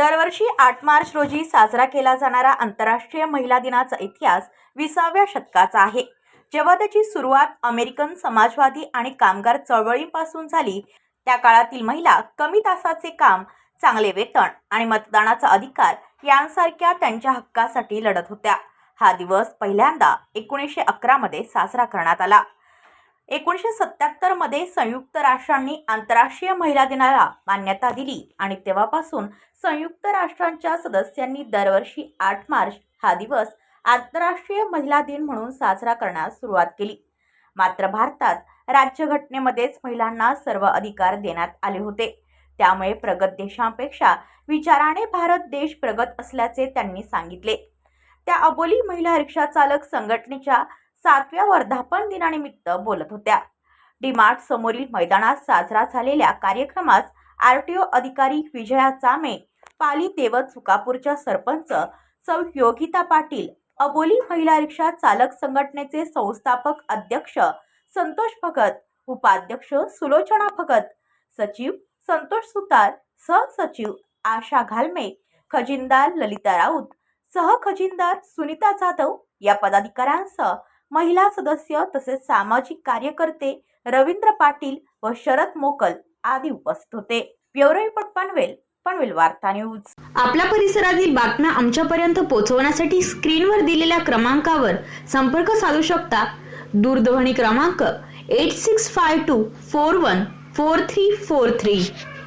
दरवर्षी आठ मार्च रोजी साजरा केला जाणारा आंतरराष्ट्रीय महिला दिनाचा इतिहास विसाव्या शतकाचा आहे. जेव्हा त्याची सुरुवात अमेरिकन समाजवादी आणि कामगार चळवळीपासून झाली त्या काळातील महिला कमी तासाचे काम चांगले वेतन आणि मतदानाचा अधिकार यांसारख्या त्यांच्या हक्कासाठी लढत होत्या. हा दिवस पहिल्यांदा एकोणीसशे अकरामध्ये साजरा करण्यात आला. एकोणीसशे सत्याहत्तरमध्ये संयुक्त राष्ट्रांनी आंतरराष्ट्रीय महिला दिनाला मान्यता दिली आणि तेव्हापासून संयुक्त राष्ट्रांच्या सदस्यांनी दरवर्षी आठ मार्च हा दिवस आंतरराष्ट्रीय महिला दिन म्हणून साजरा करण्यास सुरुवात केली. मात्र भारतात राज्यघटनेमध्येच महिलांना सर्व अधिकार देण्यात आले होते. त्यामुळे प्रगत देशांपेक्षा विचाराने भारत देश प्रगत असल्याचे त्यांनी सांगितले. त्या अबोली महिला रिक्षा चालक संघटनेच्या सातव्या वर्धापन दिनानिमित्त बोलत होत्या. डीमार्ट समोरील मैदानात साजरा झालेल्या कार्यक्रमास आर टी ओ अधिकारी विजया चामे पाली देवत सुकापूरच्या सरपंच सौ योगिता पाटील अबोली महिला रिक्षा चालक संघटनेचे संस्थापक अध्यक्ष संतोष भगत उपाध्यक्ष सुलोचना भगत सचिव संतोष सुतार सहसचिव आशा घालमे खजिनदार ललिता राऊत सहखजिनदार सुनीता जाधव या पदाधिकाऱ्यांसह महिला सदस्य तसेच सामाजिक कार्यकर्ते रवींद्र पाटील व शरद मोकल आदी उपस्थित होते. ब्युरो रिपोर्ट पनवेल पनवेल वार्ता न्यूज. आपल्या परिसरातील बातम्या आमच्यापर्यंत पोहोचवण्यासाठी स्क्रीनवर दिलेल्या क्रमांकावर संपर्क साधू शकता. दूरध्वनी क्रमांक eight six five two four one four three four three